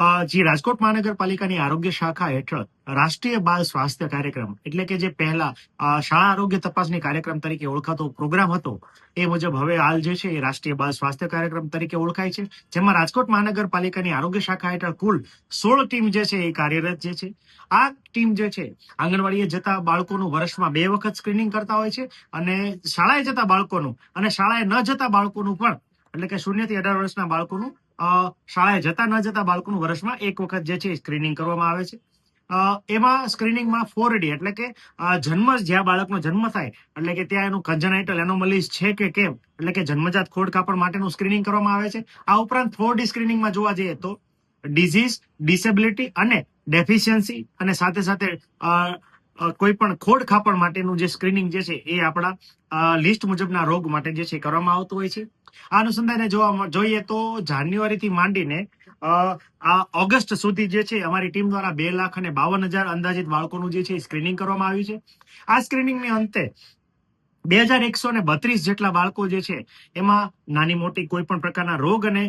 જે રાજકોટ મહાનગરપાલિકાની આરોગ્ય શાખા હેઠળ રાષ્ટ્રીય બાળ સ્વાસ્થ્ય કાર્યક્રમ, એટલે કે જે પહેલા શાળા આરોગ્ય તપાસની કાર્યક્રમ તરીકે ઓળખાતો પ્રોગ્રામ હતો, એ મુજબ હવે હાલ જે છે એ રાષ્ટ્રીય બાળ સ્વાસ્થ્ય કાર્યક્રમ તરીકે ઓળખાય છે. જેમાં રાજકોટ મહાનગરપાલિકાની આરોગ્ય શાખા હેઠળ કુલ સોળ ટીમ જે છે એ કાર્યરત જે છે. આ ટીમ જે છે, આંગણવાડીએ જતા બાળકોનું વર્ષમાં બે વખત સ્ક્રીનિંગ કરતા હોય છે અને શાળાએ જતા બાળકોનું અને શાળાએ ન જતા બાળકોનું પણ, એટલે કે શૂન્યથી અઢાર વર્ષના બાળકોનું શાળાએ જતા ન જતા બાળકોનું વર્ષમાં એક વખત જે છે સ્ક્રીનિંગ કરવામાં આવે છે. એમાં સ્ક્રીનિંગમાં ફોર ડી એટલે કે જન્મ જ્યાં બાળકનો જન્મ થાય, એટલે કે ત્યાં એનું કન્જનાઇટલ એનોમલીસ છે કે કેમ, એટલે કે જન્મજાત ખોડ કાપડ માટેનું સ્ક્રીનિંગ કરવામાં આવે છે. આ ઉપરાંત ફોર ડી સ્ક્રીનિંગમાં જોવા જઈએ તો ડિઝીઝ ડિસેબિલિટી અને ડેફિશિયન્સી અને સાથે સાથે કોઈ પણ ખોડ ખાપણ માટેનું જે સ્ક્રીનિંગ જે છે એ આપણા લિસ્ટ મુજબના રોગ માટે જે છે કરવામાં આવતું હોય છે. આ અનુસંધાને જોવા જોઈએ તો જાન્યુઆરીથી માંડીને આ ઓગસ્ટ સુધી જે છે, અમારી ટીમ દ્વારા બે લાખ અને બાવન હજાર અંદાજિત બાળકોનું જે છે સ્ક્રીનિંગ કરવામાં આવ્યું છે. આ સ્ક્રીનિંગની અંતે બે હજાર એકસો ને બત્રીસ જેટલા બાળકો જે છે, એમાં નાની મોટી કોઈ પણ પ્રકારના રોગ અને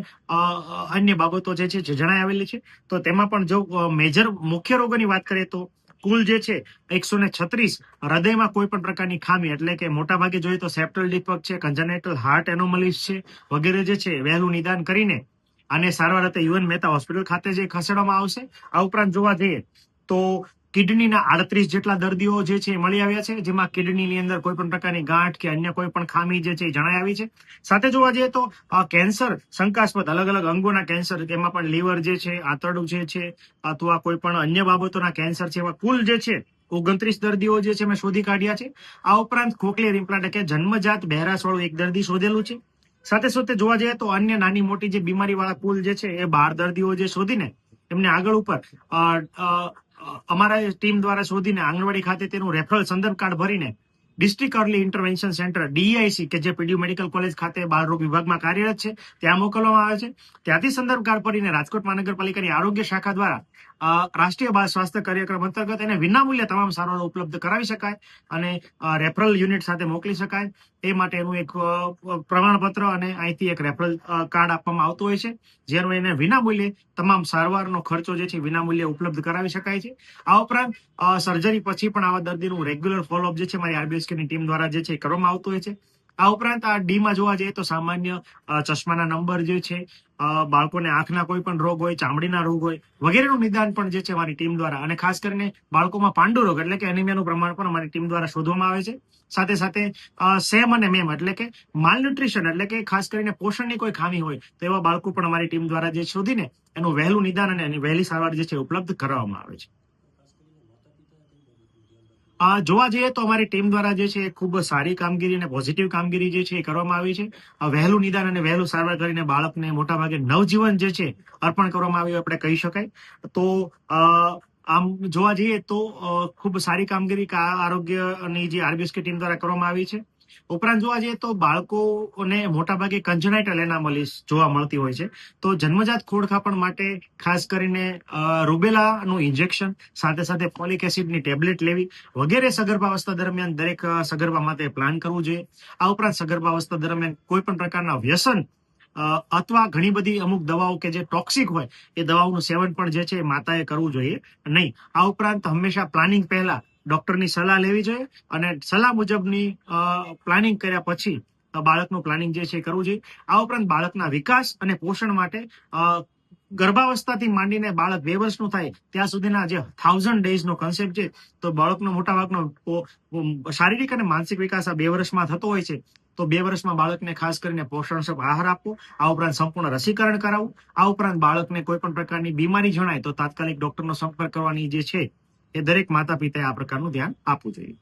અન્ય બાબતો જે છે જણાય આવેલી છે. તો તેમાં પણ જો મેજર મુખ્ય રોગોની વાત કરીએ તો કુલ જે છે, એકસો ને છત્રીસ હૃદયમાં કોઈ પણ પ્રકારની ખામી, એટલે કે મોટા ભાગે જોઈએ તો સેપ્ટલ ડિફક છે કન્જનેટલ હાર્ટ એનોમલીસ છે, વગેરે જે છે, વહેલું નિદાન કરીને અને સારવાર અર્થે યુએન મહેતા હોસ્પિટલ ખાતે જે ખસેડવામાં આવશે, આ ઉપરાંત જોવા જઈએ તો કિડનીના આડત્રીસ જેટલા દર્દીઓ જે છે મળી આવ્યા છે, જેમાં કિડનીની અંદર કોઈ પણ પ્રકારની ગાંઠ કે અન્ય કોઈ પણ ખામી જે છે એ જણાઈ આવી છે. સાથે જોવા જઈએ તો કેન્સર શંકાસ્પદ અલગ અલગ અંગોના કેન્સર એમાં પણ લીવર જે છે, આંતરડું જે છે, અથવા કોઈ પણ અન્ય બાબતોના કેન્સર છે, એવા કુલ જે છે ઓગણત્રીસ દર્દીઓ જે છે મેં શોધી કાઢ્યા છે. આ ઉપરાંત ખોખલી ઇમ્પ્લાન્ટ કે જન્મજાત બહેરાશ એક દર્દી શોધેલું છે. સાથે સાથે જોવા જઈએ તો અન્ય નાની મોટી જે બીમારી વાળા કુલ જે છે એ બાર દર્દીઓ જે શોધીને એમને આગળ ઉપર અમારા ટીમ દ્વારા શોધીને આંગણવાડી ખાતે તેનું રેફરલ સંદર્ભ કાર્ડ ભરીને district early intervention centre, DIC, કે જે પીડીયુ મેડિકલ કોલેજ ખાતે બાળરોગ વિભાગમાં કાર્યરત છે, ત્યાં મોકલવામાં આવે છે. ત્યાંથી સંદર્ભ કાર્ડ ભરીને રાજકોટ મહાનગરપાલિકાની આરોગ્ય શાખા દ્વારા રાષ્ટ્રીય સ્વાસ્થ્ય કાર્યક્રમ અંતર્ગત એને વિનામૂલ્યે તમામ સારવારો ઉપલબ્ધ કરાવી શકાય અને રેફરલ યુનિટ સાથે મોકલી શકાય. એ માટેનું એક પ્રમાણપત્ર અને અહીંથી એક રેફરલ કાર્ડ આપવામાં આવતું હોય છે, જેનો એને વિનામૂલ્યે તમામ સારવારનો ખર્ચો જે છે વિનામૂલ્યે ઉપલબ્ધ કરાવી શકાય છે. આ ઉપરાંત સર્જરી પછી પણ આવા દર્દીનું રેગ્યુલર ફોલોઅપ જે છે મારી આરબીએસકેની ટીમ દ્વારા જે છે કરવામાં આવતું હોય છે. આ ઉપરાંત આ ડીમાં જોવા જઈએ તો સામાન્ય ચશ્માના નંબર જે છે બાળકોને આંખના કોઈ પણ રોગ હોય, ચામડીના રોગ હોય, વગેરેનું નિદાન પણ જે છે મારી ટીમ દ્વારા અને ખાસ કરીને બાળકોમાં પાંડુ રોગ એટલે કે એનિમિયાનું પ્રમાણ પણ અમારી ટીમ દ્વારા શોધવામાં આવે છે. સાથે સાથે સેમ અને મેમ એટલે કે માલન્યુટ્રિશન એટલે કે ખાસ કરીને પોષણની કોઈ ખામી હોય, તો એવા બાળકો પણ અમારી ટીમ દ્વારા જે શોધીને એનું વહેલું નિદાન અને એની વહેલી સારવાર જે છે ઉપલબ્ધ કરવામાં આવે છે. જોવા જઈએ તો અમારી ટીમ દ્વારા જે છે ખૂબ સારી કામગીરી અને પોઝિટિવ કામગીરી જે છે એ કરવામાં આવી છે. વહેલું નિદાન અને વહેલું સારવાર કરીને બાળકને મોટાભાગે નવજીવન જે છે અર્પણ કરવામાં આવ્યું આપણે કહી શકાય. તો આમ જોવા જઈએ તો ખૂબ સારી કામગીરી આરોગ્યની જે આરબીએસકે ટીમ દ્વારા કરવામાં આવી છે. ઉપરાંત જોવા જઈએ તો બાળકોને મોટાભાગે કન્જનાઇટલ એનામલીસ જોવા મળતી હોય છે. તો જન્મજાત ખોડખાપણ માટે ખાસ કરીને રૂબેલાનું ઇન્જેક્શન, સાથે સાથે પોલિક એસિડની ટેબ્લેટ લેવી વગેરે સગર્ભાવસ્થા દરમિયાન દરેક સગર્ભા માટે પ્લાન કરવું જોઈએ. આ ઉપરાંત સગર્ભાવસ્થા દરમિયાન કોઈ પણ પ્રકારના વ્યસન અથવા ઘણી બધી અમુક દવાઓ કે જે ટોક્સિક હોય, એ દવાઓનું સેવન પણ જે છે માતાએ કરવું જોઈએ નહીં. આ ઉપરાંત હંમેશા પ્લાનિંગ પહેલા ડોક્ટરની સલાહ લેવી જોઈએ અને સલાહ મુજબની પ્લાનિંગ કર્યા પછી બાળકનું પ્લાનિંગ જે છે કરવું જોઈએ. આ ઉપરાંત બાળકના વિકાસ અને પોષણ માટે ગર્ભાવસ્થાથી માંડીને બાળક બે વર્ષનું થાય ત્યાં સુધીના જે થાઉઝન્ડ ડેઝનો કન્સેપ્ટ છે, તો બાળકનો મોટા ભાગનો શારીરિક અને માનસિક વિકાસ આ બે વર્ષમાં થતો હોય છે, તો બે વર્ષમાં બાળકને ખાસ કરીને પોષણક્ષમ આહાર આપવો, આ ઉપરાંત સંપૂર્ણ રસીકરણ કરાવવું, આ ઉપરાંત બાળકને કોઈ પણ પ્રકારની બીમારી જણાય તો તાત્કાલિક ડોક્ટરનો સંપર્ક કરવાની જે છે એ દરેક માતા પિતાએ આ પ્રકારનું ધ્યાન આપવું જોઈએ.